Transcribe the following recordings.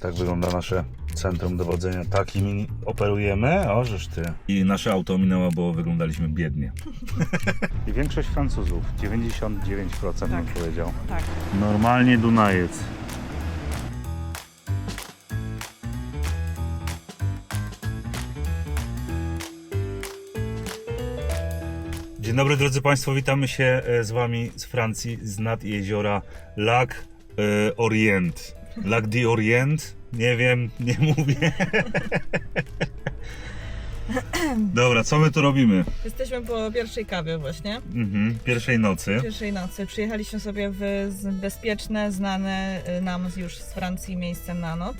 Tak wygląda nasze centrum dowodzenia. Takimi operujemy, o żeż ty. I nasze auto minęło, bo wyglądaliśmy biednie. I większość Francuzów, 99% bym Tak. powiedział. Tak. Normalnie Dunajec. Dzień dobry drodzy Państwo, witamy się e, z Wami z Francji, z nad jeziora Lac e, Orient. Lac d'Orient? Nie wiem, nie mówię. Dobra, co my tu robimy? Jesteśmy po pierwszej kawie właśnie. Mhm, pierwszej nocy. Pierwszej nocy. Przyjechaliśmy sobie w z- bezpieczne, znane y, nam z- już z Francji miejsce na noc.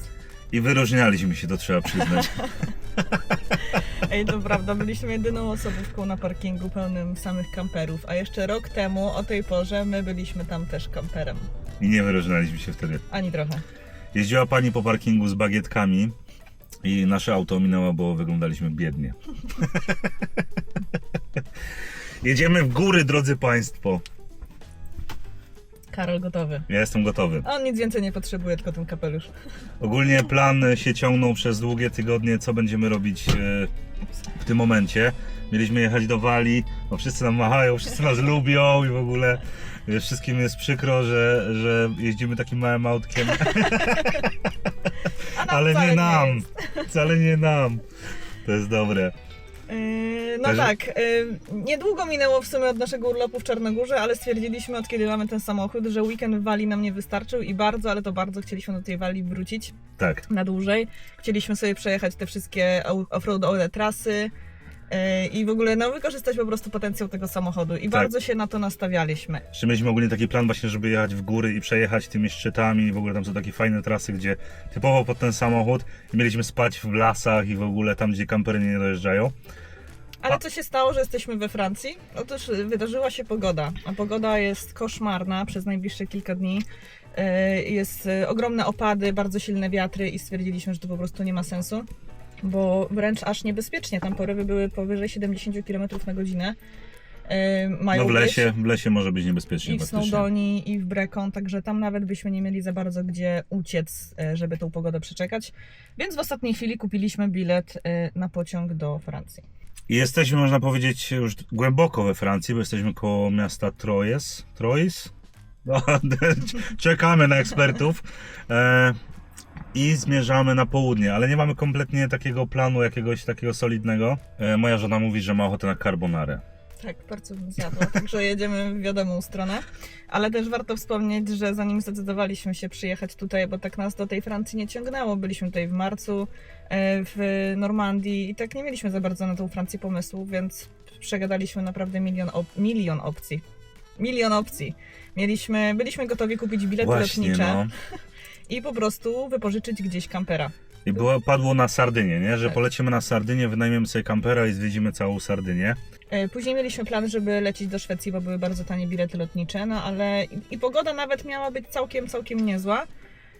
I wyróżnialiśmy się, to trzeba przyznać. Ej, to prawda, byliśmy jedyną osobówką na parkingu pełnym samych kamperów, a jeszcze rok temu o tej porze my byliśmy tam też kamperem. I nie wyróżnialiśmy się wtedy. Ani trochę. Jeździła pani po parkingu z bagietkami i nasze auto minęło, bo wyglądaliśmy biednie. Jedziemy w góry, drodzy Państwo. Karol gotowy. Ja jestem gotowy. A on nic więcej nie potrzebuje, tylko ten kapelusz. Ogólnie plan się ciągnął przez długie tygodnie, co będziemy robić e, w tym momencie. Mieliśmy jechać do Walii, bo wszyscy nam machają, wszyscy nas lubią i w ogóle wszystkim jest przykro, że, że jeździmy takim małym autkiem. Ale wcale nie nam, jest. wcale nie nam. To jest dobre. Yy, no Także- tak, yy, niedługo minęło w sumie od naszego urlopu w Czarnogórze, ale stwierdziliśmy od kiedy mamy ten samochód, że weekend w Walii nam nie wystarczył i bardzo, ale to bardzo chcieliśmy do tej Walii wrócić Tak. na dłużej. Chcieliśmy sobie przejechać te wszystkie offroadowe trasy yy, i w ogóle no, wykorzystać po prostu potencjał tego samochodu i bardzo się na to nastawialiśmy. Jeszcze mieliśmy ogólnie taki plan właśnie, żeby jechać w góry i przejechać tymi szczytami. W ogóle tam są takie fajne trasy, gdzie typowo pod ten samochód i mieliśmy spać w lasach i w ogóle tam, gdzie kampery nie dojeżdżają. Ale co się stało, że jesteśmy we Francji? Otóż y, wydarzyła się pogoda, a pogoda jest koszmarna przez najbliższe kilka dni. Y, Jest y, ogromne opady, bardzo silne wiatry i stwierdziliśmy, że to po prostu nie ma sensu, bo wręcz aż niebezpiecznie. Tam porywy były powyżej 70 km na godzinę. Y, Mają No w lesie, w lesie może być niebezpiecznie I w. Snowdoni, i w Brecon, także tam nawet byśmy nie mieli za bardzo gdzie uciec, e, żeby tą pogodę przeczekać. Więc w ostatniej chwili kupiliśmy bilet e, na pociąg do Francji. Jesteśmy, można powiedzieć, już głęboko we Francji, bo jesteśmy koło miasta Troyes. Troyes? No, czekamy na ekspertów. E, I zmierzamy na południe, ale nie mamy kompletnie takiego planu, jakiegoś takiego solidnego. E, moja żona mówi, że ma ochotę na carbonarę. Tak, bardzo bym zjadła, także jedziemy w wiadomą stronę. Ale też warto wspomnieć, że zanim zdecydowaliśmy się przyjechać tutaj, bo tak nas do tej Francji nie ciągnęło, byliśmy tutaj w marcu e, w Normandii i tak nie mieliśmy za bardzo na tą Francję pomysłu, więc przegadaliśmy naprawdę milion, op- milion opcji. Milion opcji. Mieliśmy, byliśmy gotowi kupić bilety Właśnie, lotnicze no. I po prostu wypożyczyć gdzieś kampera. I było, padło na Sardynię, nie? Że Tak. polecimy na Sardynię, wynajmiemy sobie kampera i zwiedzimy całą Sardynię. E, Później mieliśmy plan, żeby lecieć do Szwecji, bo były bardzo tanie bilety lotnicze, no ale i, pogoda nawet miała być całkiem, całkiem niezła.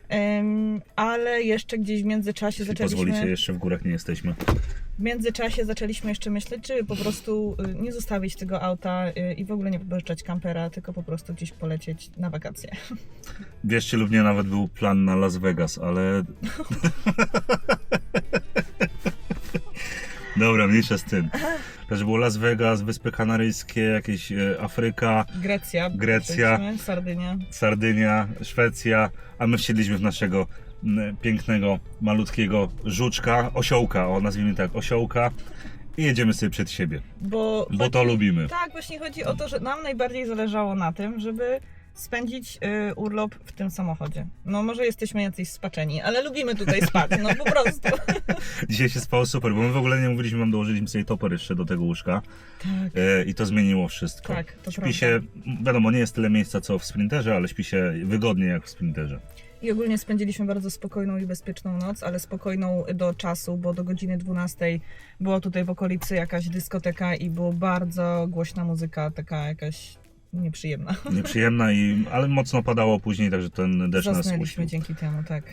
Em, ale jeszcze gdzieś w międzyczasie Jeśli pozwolicie, zaczęliśmy, jeszcze w górach nie jesteśmy. W międzyczasie zaczęliśmy jeszcze myśleć, czy po prostu y, nie zostawić tego auta y, i w ogóle nie wypożyczać kampera, tylko po prostu gdzieś polecieć na wakacje. Wierzcie lub nie, nawet był plan na Las Vegas, ale... Dobra, mniejsza z tym. Też było Las Vegas, Wyspy Kanaryjskie, jakieś e, Afryka, Grecja, Grecja. Sardynia. Sardynia, Szwecja, a my wsiedliśmy w naszego pięknego, malutkiego żuczka, osiołka, o nazwijmy tak, osiołka i jedziemy sobie przed siebie, Bo, bo to lubimy. Tak, właśnie chodzi o to, że nam najbardziej zależało na tym, żeby spędzić y, urlop w tym samochodzie. No może jesteśmy jacyś spaczeni, ale lubimy tutaj spać, no po prostu. Dzisiaj się spało super, bo my w ogóle nie mówiliśmy wam, dołożyliśmy sobie toper jeszcze do tego łóżka Tak. e, i to zmieniło wszystko. Tak, to śpi prawda. się, wiadomo, nie jest tyle miejsca co w sprinterze, ale śpi się wygodnie jak w sprinterze. I ogólnie spędziliśmy bardzo spokojną i bezpieczną noc, ale spokojną do czasu, bo do godziny 12 była tutaj w okolicy jakaś dyskoteka i była bardzo głośna muzyka, taka jakaś nieprzyjemna. Nieprzyjemna, i, ale mocno padało później, także ten deszcz nas uśpił. dzięki temu, tak.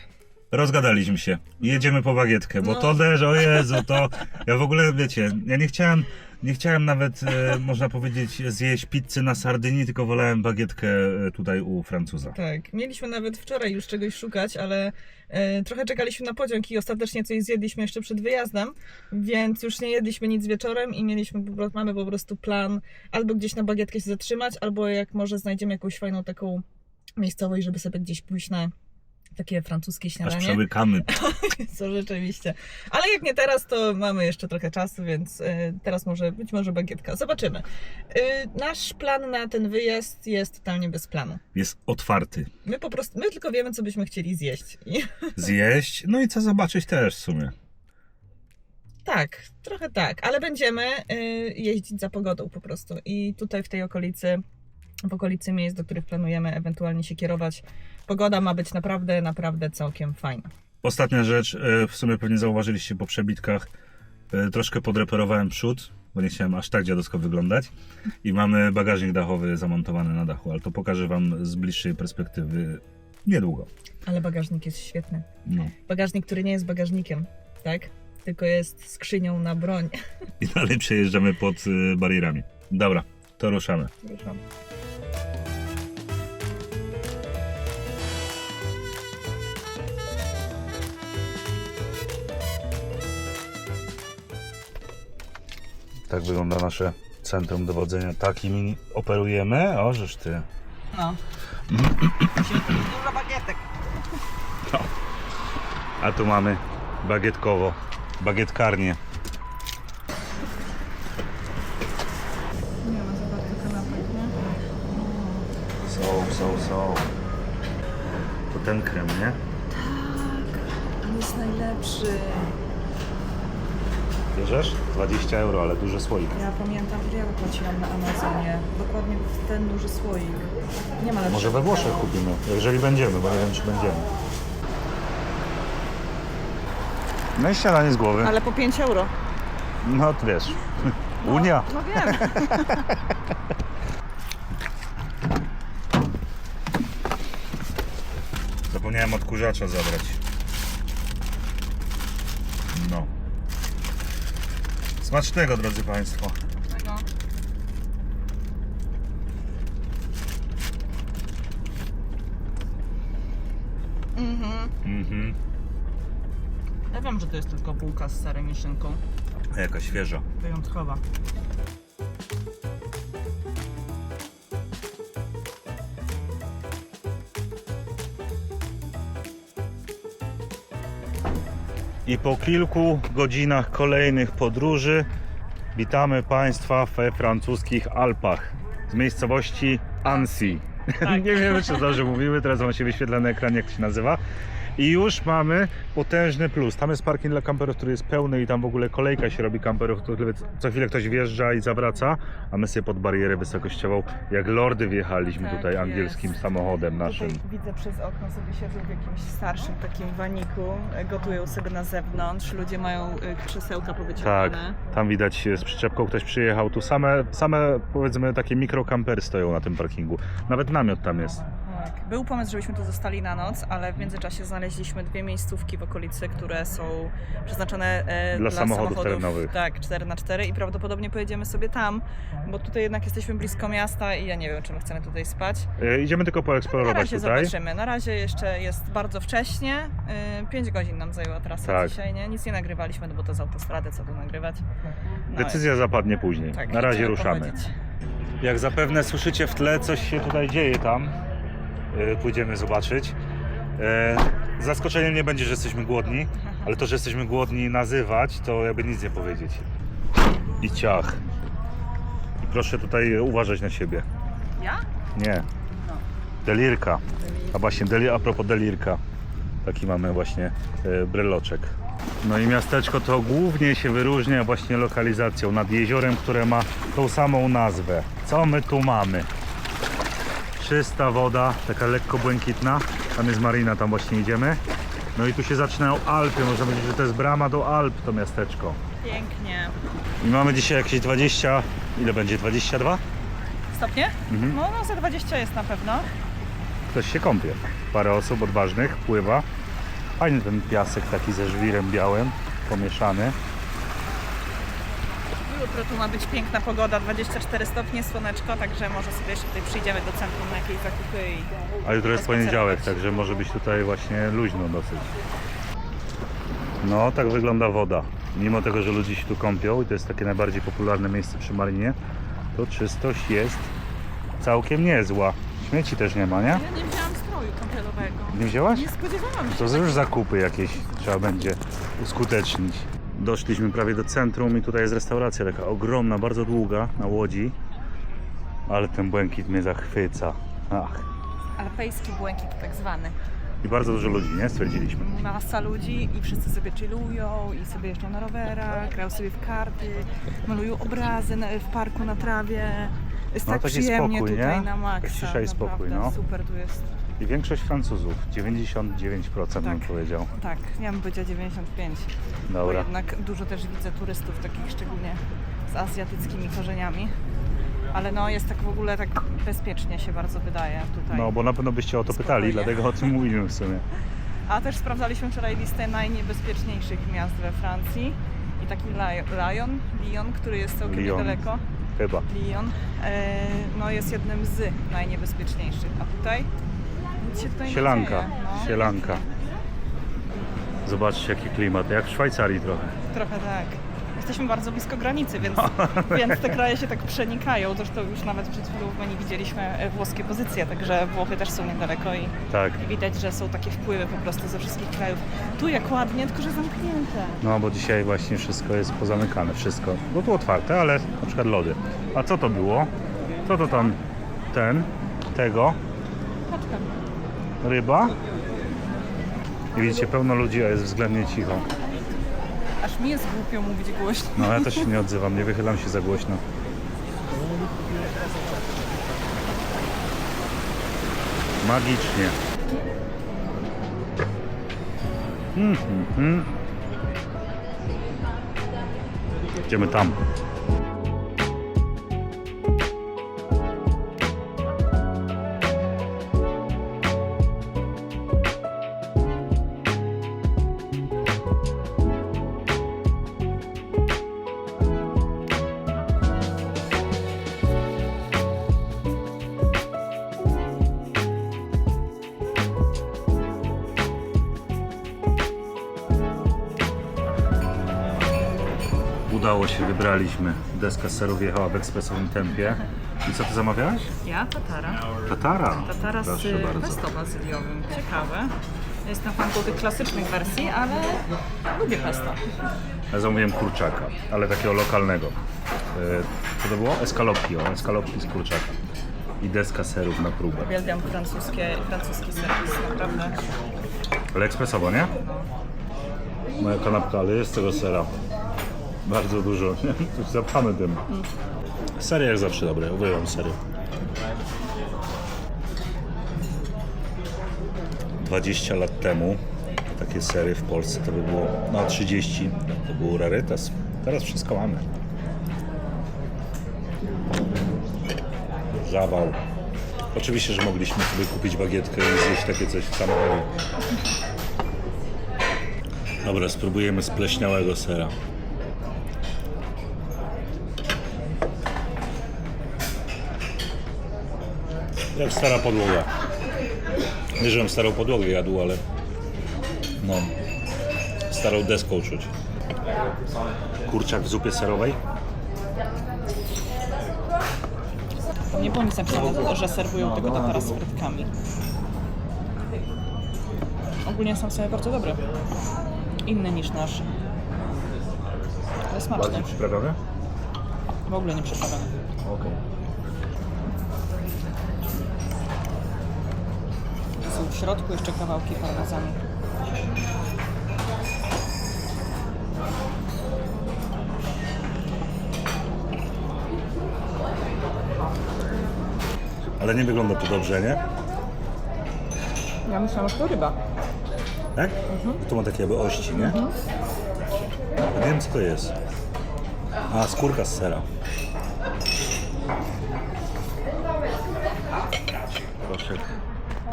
Rozgadaliśmy się. Jedziemy po bagietkę, bo No. to też, o Jezu, to ja w ogóle, wiecie, ja nie chciałem, nie chciałem nawet, e, można powiedzieć, zjeść pizzy na Sardynii, tylko wolałem bagietkę e, tutaj u Francuza. Tak, mieliśmy nawet wczoraj już czegoś szukać, ale e, trochę czekaliśmy na pociąg i ostatecznie coś zjedliśmy jeszcze przed wyjazdem, więc już nie jedliśmy nic wieczorem i mieliśmy, po mamy po prostu plan albo gdzieś na bagietkę się zatrzymać, albo jak może znajdziemy jakąś fajną taką miejscowość, żeby sobie gdzieś pójść na takie francuskie Aż śniadanie. przełykamy. Co rzeczywiście. Ale jak nie teraz, to mamy jeszcze trochę czasu, więc y, teraz może być może bagietka. Zobaczymy. Y, nasz plan na ten wyjazd jest totalnie bez planu. Jest otwarty. My po prostu, my tylko wiemy, co byśmy chcieli zjeść. Zjeść, no i co zobaczyć też w sumie. tak, trochę tak, ale będziemy y, jeździć za pogodą po prostu. I tutaj w tej okolicy, w okolicy miejsc, do których planujemy ewentualnie się kierować, pogoda ma być naprawdę, naprawdę całkiem fajna. Ostatnia rzecz, e, w sumie pewnie zauważyliście po przebitkach, e, troszkę podreperowałem przód, bo nie chciałem aż tak dziadowsko wyglądać. I mamy bagażnik dachowy zamontowany na dachu, ale to pokażę Wam z bliższej perspektywy niedługo. Ale bagażnik jest świetny. No. Bagażnik, który nie jest bagażnikiem, tak? Tylko jest skrzynią na broń. I dalej przejeżdżamy pod e, barierami. Dobra, to ruszamy. Ruszam. Tak wygląda nasze centrum dowodzenia. Takimi operujemy. O, żeż ty. No. Dużo bagietek. A tu mamy bagietkowo, bagietkarnię. Nie ma za bardzo kanapek, nie? Są, są, są. To ten krem, nie? On jest najlepszy. Bierzesz? 20 euro, ale duży słoik. Ja pamiętam, że ja płaciłam na Amazonie. Dokładnie w ten duży słoik. Nie ma lepszego. Może we Włoszech kupimy, jeżeli będziemy, bo nie wiem czy będziemy. No i śniadanie z głowy. Ale po 5 euro. No to wiesz. Unia. No wiem. Zapomniałem odkurzacza zabrać. No. Smacznego, drodzy Państwo. Mhm. Mhm. Ja wiem, że to jest tylko bułka z serem i szynką. A jaka świeża. Wyjątkowa. I po kilku godzinach kolejnych podróży witamy Państwa we francuskich Alpach z miejscowości Annecy. Tak. Nie wiemy, czy dobrze mówimy, teraz Wam się wyświetla na ekranie, jak to się nazywa. I już mamy potężny plus. Tam jest parking dla kamperów, który jest pełny i tam w ogóle kolejka się robi kamperów, to co chwilę ktoś wjeżdża i zawraca, a my sobie pod barierę wysokościową, jak lordy wjechaliśmy Tak tutaj angielskim jest. samochodem naszym. Tutaj widzę przez okno sobie siedzą w jakimś starszym takim waniku, e, gotują sobie na zewnątrz, ludzie mają e, krzesełka Tak, powyciągane. tam widać e, z przyczepką ktoś przyjechał. Tu same, same powiedzmy takie mikrokampery stoją na tym parkingu. Nawet namiot tam jest. Tak. Był pomysł, żebyśmy tu zostali na noc, ale w międzyczasie znaleźliśmy dwie miejscówki w okolicy, które są przeznaczone e, Dla samochodów terenowych. Tak, 4 na 4 i prawdopodobnie pojedziemy sobie tam, bo tutaj jednak jesteśmy blisko miasta i ja nie wiem, czy my chcemy tutaj spać. E, Idziemy tylko Na poeksplorować razie tutaj. zobaczymy. Na razie jeszcze jest bardzo wcześnie. 5 godzin nam zajęła trasa Tak. dzisiaj, nie? Nic nie nagrywaliśmy, no bo to z autostrady, co tu nagrywać. No Decyzja zapadnie później. tak, Na razie idziemy ruszamy. pochodzić. Jak zapewne słyszycie w tle, coś się tutaj dzieje tam. E, Pójdziemy zobaczyć. E, Zaskoczeniem nie będzie, że jesteśmy głodni, ale to, że jesteśmy głodni nazywać, to jakby nic nie powiedzieć. I ciach. I proszę tutaj uważać na siebie. Ja? Nie. Delirka. A właśnie deli, a propos delirka. Taki mamy właśnie e, bryloczek. No i miasteczko to głównie się wyróżnia właśnie lokalizacją nad jeziorem, które ma tą samą nazwę. Co my tu mamy? Czysta woda, taka lekko błękitna. Tam jest marina, tam właśnie idziemy. No i tu się zaczynają Alpy, można powiedzieć, że to jest brama do Alp to miasteczko. Pięknie. I mamy dzisiaj jakieś 20, ile będzie? 22? Stopnie? Mhm. No, no za 20 jest na pewno. Ktoś się kąpie. Parę osób odważnych pływa. Fajny ten piasek taki ze żwirem białym, pomieszany. Jutro tu ma być piękna pogoda, 24 stopnie, słoneczko, także może sobie jeszcze tutaj przyjdziemy do centrum na jakieś zakupy i... A jutro jest poniedziałek, także może być tutaj właśnie luźno dosyć. No, tak wygląda woda. Mimo tego, że ludzie się tu kąpią i to jest takie najbardziej popularne miejsce przy Marinie, to czystość jest całkiem niezła. Śmieci też nie ma, nie? Ja nie wzięłam stroju kąpielowego. Nie wzięłaś? Nie spodziewałam się. To już zakupy jakieś trzeba będzie uskutecznić. Doszliśmy prawie do centrum i tutaj jest restauracja taka ogromna, bardzo długa na łodzi. Ale ten błękit mnie zachwyca. Ach. Alpejski błękit tak zwany. I bardzo dużo ludzi, nie? Stwierdziliśmy. Masa ludzi i wszyscy sobie chillują i sobie jeżdżą na rowerach, grają sobie w karty, malują obrazy na, w parku na trawie. Jest No, tak przyjemnie spokój, tutaj nie? na maksa. cisza i spokój, naprawdę. no. Super tu jest. I większość Francuzów, 99% bym Tak. powiedział. Tak, ja bym powiedziała 95. Bo Dobra. jednak dużo też widzę turystów takich szczególnie z azjatyckimi korzeniami. Ale no jest tak w ogóle tak bezpiecznie się bardzo wydaje tutaj. No, bo na pewno byście o to pytali, Spokojnie. dlatego o tym mówimy w sumie. A też sprawdzaliśmy wczoraj listę najniebezpieczniejszych miast we Francji. I taki Lyon, Lyon, który jest całkiem Lyon. niedaleko, Chyba. Lyon, e, no jest jednym z najniebezpieczniejszych. A tutaj nic się tutaj Sielanka. nie dzieje. No, Sielanka. Zobaczcie jaki klimat, jak w Szwajcarii trochę. Trochę tak. Jesteśmy bardzo blisko granicy, więc, więc te kraje się tak przenikają. Zresztą już nawet przed chwilą w menu widzieliśmy e, włoskie pozycje, także Włochy też są niedaleko i Tak. i widać, że są takie wpływy po prostu ze wszystkich krajów. Tu jak ładnie, tylko że zamknięte. No bo dzisiaj właśnie wszystko jest pozamykane, wszystko. No tu otwarte, ale na przykład lody. A co to było? Co to tam? Ten? Tego? Ryba? I widzicie, pełno ludzi, a jest względnie cicho. Aż mi jest głupio mówić głośno. No ja też się nie odzywam, nie wychylam się za głośno. Magicznie. Mhm, mhm. Idziemy tam. Wybraliśmy. Deska serów jechała w ekspresowym tempie. I co ty zamawiałaś? Ja tatara. Tatara. Tatara z Proszę bardzo. pesto bazyliowym. Ciekawe. Jestem fanką tych klasycznych wersji, ale lubię pesto. Ja zamówiłem kurczaka, ale takiego lokalnego. E, Co to było? Escaloppi, o, escaloppi z kurczaka. I deska serów na próbę. Uwielbiam francuskie, francuski serwis, naprawdę. Ale ekspresowo, nie? Moja kanapka, ale jest tego sera. Bardzo dużo. Zapchamy tym. Sery jak zawsze dobre, uwielbiam sery. 20 lat temu takie sery w Polsce to by było, no 30, to był rarytas. Teraz wszystko mamy. Zawał. Oczywiście, że mogliśmy sobie kupić bagietkę i zjeść takie coś w samochodzie. Dobra, spróbujemy spleśniałego sera. Jak stara podłoga. Nie, żebym starą podłogę jadł, ale no, starą deską czuć. Kurczak w zupie serowej? Nie było nic napisane, że serwują tego tatara z frytkami. Ogólnie są sobie bardzo dobry. Inny niż nasz. Ale smaczny. Bardziej przyprawione? W ogóle nie przyprawiony. Okej. Są w środku jeszcze kawałki parmezanu. Ale nie wygląda to dobrze, nie? Ja myślałam, że to ryba. Tak? To ma takie jakby ości, nie? Ja wiem co to jest. A, skórka z sera.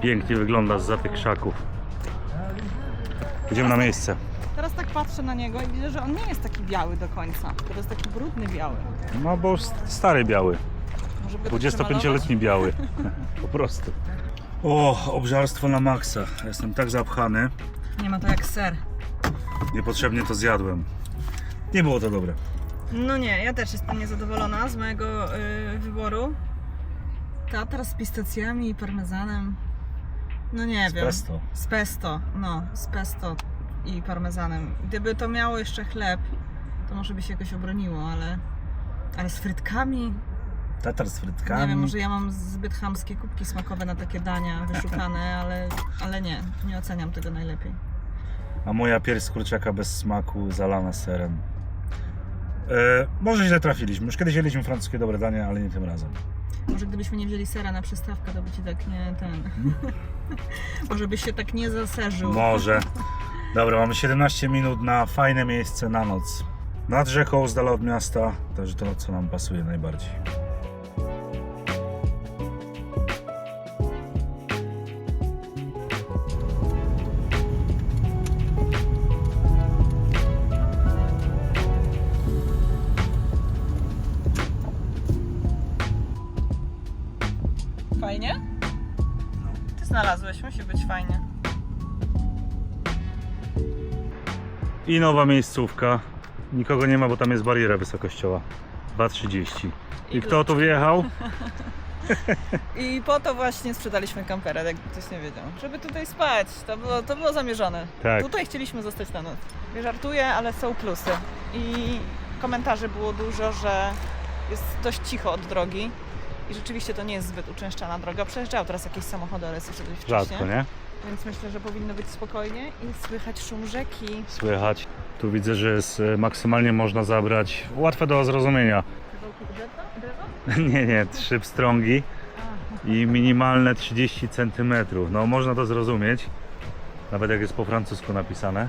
Pięknie wygląda z tych krzaków. Idziemy na miejsce. Teraz tak patrzę na niego i widzę, że on nie jest taki biały do końca. To jest taki brudny biały. No bo st- stary biały. Może by go tak 25-letni biały. Po prostu. O, obżarstwo na maksa. Jestem tak zapchany. Nie ma to jak ser. Niepotrzebnie to zjadłem. Nie było to dobre. No nie, ja też jestem niezadowolona z mojego y, wyboru. Tatra z pistacjami i parmezanem. No nie Z wiem. pesto. Z pesto, no, z pesto i parmezanem. Gdyby to miało jeszcze chleb, to może by się jakoś obroniło, ale, ale z frytkami? Tatar z frytkami. Nie wiem, może ja mam zbyt chamskie kubki smakowe na takie dania wyszukane, ale, ale nie, nie oceniam tego najlepiej. A moja pierś z kurczaka bez smaku, zalana serem. E, może źle trafiliśmy. Już kiedyś jedliśmy francuskie dobre dania, ale nie tym razem. Może gdybyśmy nie wzięli sera na przystawkę, to by ci tak nie ten. może byś się tak nie zaserzył. Może. Dobra, mamy 17 minut na fajne miejsce na noc. Nad rzeką, z dala od miasta. Także to, co nam pasuje najbardziej. Fajnie? Ty znalazłeś, musi być fajnie. I nowa miejscówka. Nikogo nie ma, bo tam jest bariera wysokościowa. 2,30. I kto tu wjechał? I po to właśnie sprzedaliśmy kamperę, jak ktoś nie wiedział. Żeby tutaj spać. To było, to było zamierzone. Tak. Tutaj chcieliśmy zostać na noc. Nie żartuję, ale są plusy. I komentarzy było dużo, że jest dość cicho od drogi. I rzeczywiście to nie jest zbyt uczęszczana droga. Przejeżdżają teraz jakieś samochody, ale jest dość wcześnie. Rzadko, nie? Więc myślę, że powinno być spokojnie i słychać szum rzeki. Słychać. Tu widzę, że jest e, maksymalnie można zabrać. Łatwe do zrozumienia. Kawałki? Nie, nie, trzy pstrągi i minimalne 30 cm. No można to zrozumieć, nawet jak jest po francusku napisane,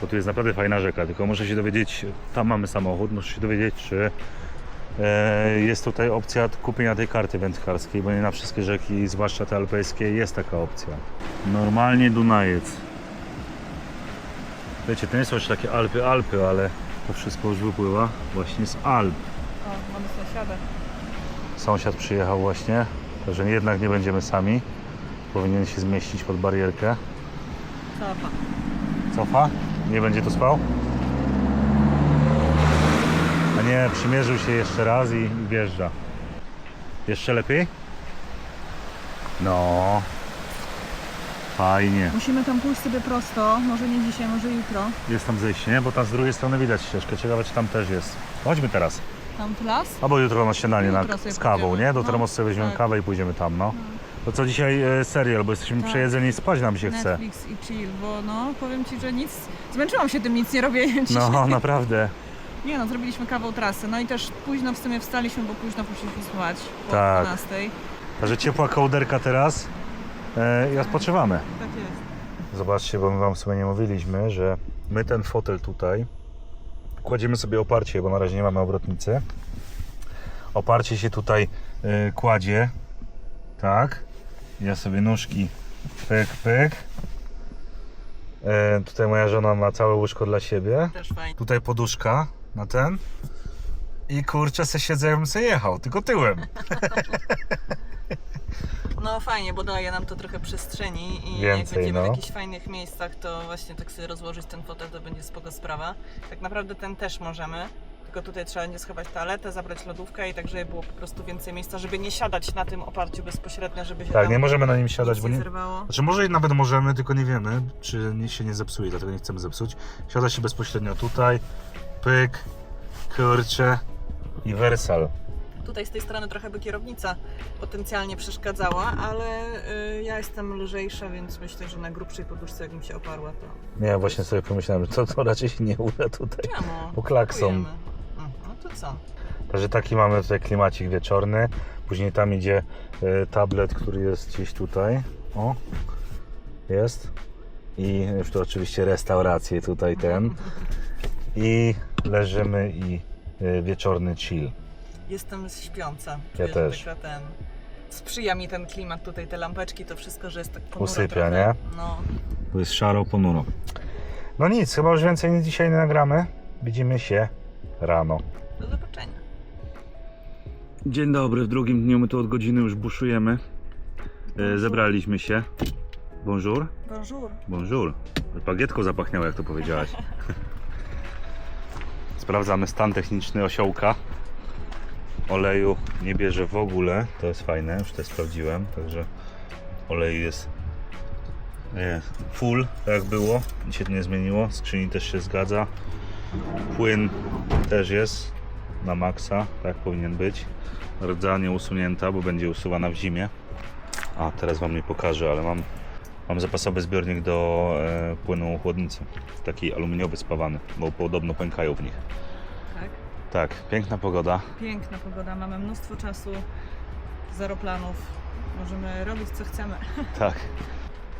bo tu jest naprawdę fajna rzeka, tylko muszę się dowiedzieć, tam mamy samochód, muszę się dowiedzieć, czy jest tutaj opcja kupienia tej karty wędkarskiej, bo nie na wszystkie rzeki, zwłaszcza te alpejskie, jest taka opcja. Normalnie Dunajec. Wiecie, to nie są już takie Alpy, Alpy, ale to wszystko już wypływa właśnie z Alp. O, mamy sąsiada. Sąsiad przyjechał właśnie, także jednak nie będziemy sami. Powinien się zmieścić pod barierkę. Cofa. Cofa? Nie będzie tu spał? Nie, przymierzył się jeszcze raz i wjeżdża. Jeszcze lepiej? No. Fajnie. Musimy tam pójść sobie prosto, może nie dzisiaj, może jutro. Jest tam zejście, nie? Bo tam z drugiej strony widać ścieżkę. Ciekawe, czy tam też jest. Chodźmy teraz. Tam las? Albo jutro na śniadanie na, Jutro sobie z kawą, pójdziemy. nie? Do No, termosu sobie weźmiemy tak. kawę i pójdziemy tam, no. To co dzisiaj e, serial, bo jesteśmy Tak. przejedzeni i spać nam się chce. Netflix i chill, bo no, powiem Ci, że nic, zmęczyłam się tym nic nie dzisiaj. No, naprawdę. Nie no, zrobiliśmy kawał trasy, no i też późno w sumie wstaliśmy, bo późno poszliśmy spać, po Tak. 12. Także ciepła kołderka teraz e, i odpoczywamy. Tak jest. Zobaczcie, bo my wam sobie nie mówiliśmy, że my ten fotel tutaj kładziemy sobie oparcie, bo na razie nie mamy obrotnicy. Oparcie się tutaj e, kładzie. Tak. Ja sobie nóżki pyk, pyk. E, tutaj moja żona ma całe łóżko dla siebie. Też fajnie. Tutaj poduszka na ten. I kurczę, se siedzę, jakbym se jechał, tylko tyłem. No fajnie, bo daje nam to trochę przestrzeni i Więcej, jak będziemy no. w jakichś fajnych miejscach, to właśnie tak sobie rozłożyć ten fotel, to będzie spoko sprawa. Tak naprawdę ten też możemy, tylko tutaj trzeba nie schować toaletę, zabrać lodówkę i tak, żeby było po prostu więcej miejsca, żeby nie siadać na tym oparciu bezpośrednio, żeby się Tak, tam nie możemy na nim nic siadać, bo nie nie, zerwało. Znaczy może nawet możemy, tylko nie wiemy, czy nie się nie zepsuje, dlatego nie chcemy zepsuć. Siada się bezpośrednio tutaj, pyk, kurcze i wersal. Tutaj z tej strony trochę by kierownica potencjalnie przeszkadzała, ale y, ja jestem lżejsza, więc myślę, że na grubszej poduszce jakbym się oparła, to Nie, ja właśnie sobie pomyślałem, że to, to raczej się nie uda tutaj. czemu? Po klakson. Mm, No to co? Także taki mamy tutaj klimacik wieczorny. Później tam idzie e, tablet, który jest gdzieś tutaj. O, jest. I już to oczywiście restauracje tutaj ten. I leżymy i e, wieczorny chill. Jestem śpiąca. Ja Czuję, też. taka Ten... Sprzyja mi ten klimat tutaj, te lampeczki, to wszystko, że jest tak ponuro Usypia, trochę. nie? No. Tu jest szaro, ponuro. No nic, chyba już więcej nic dzisiaj nie nagramy. Widzimy się rano. Do zobaczenia. Dzień dobry, w drugim dniu my tu od godziny już buszujemy. E, zebraliśmy się. Bonjour. Bonjour. Bonjour. Bagietką zapachniało, jak to powiedziałaś. Sprawdzamy stan techniczny osiołka. Oleju nie bierze w ogóle. To jest fajne, już to sprawdziłem. Także oleju jest nie, full, tak jak było. Nic się nie zmieniło. Skrzyni też się zgadza. Płyn też jest na maksa, tak powinien być. Rdza nie usunięta, bo będzie usuwana w zimie. A teraz Wam nie pokażę, ale mam Mam zapasowy zbiornik do e, płynu chłodnicy. Taki aluminiowy spawany, bo podobno pękają w nich. Tak. Tak, piękna pogoda. Piękna pogoda, mamy mnóstwo czasu, zero planów. Możemy robić co chcemy. Tak.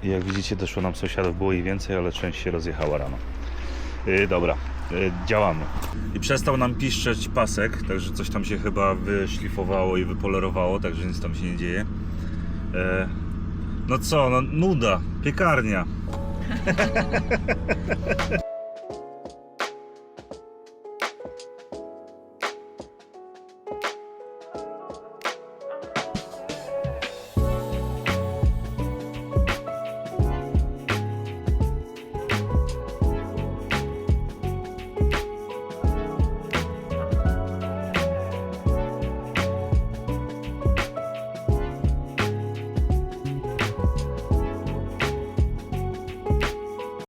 I jak widzicie, doszło nam sąsiadów, było ich więcej, ale część się rozjechała rano. Yy, dobra, yy, działamy. I przestał nam piszczeć pasek, także coś tam się chyba wyszlifowało i wypolerowało, także nic tam się nie dzieje. E, no co, no nuda, piekarnia.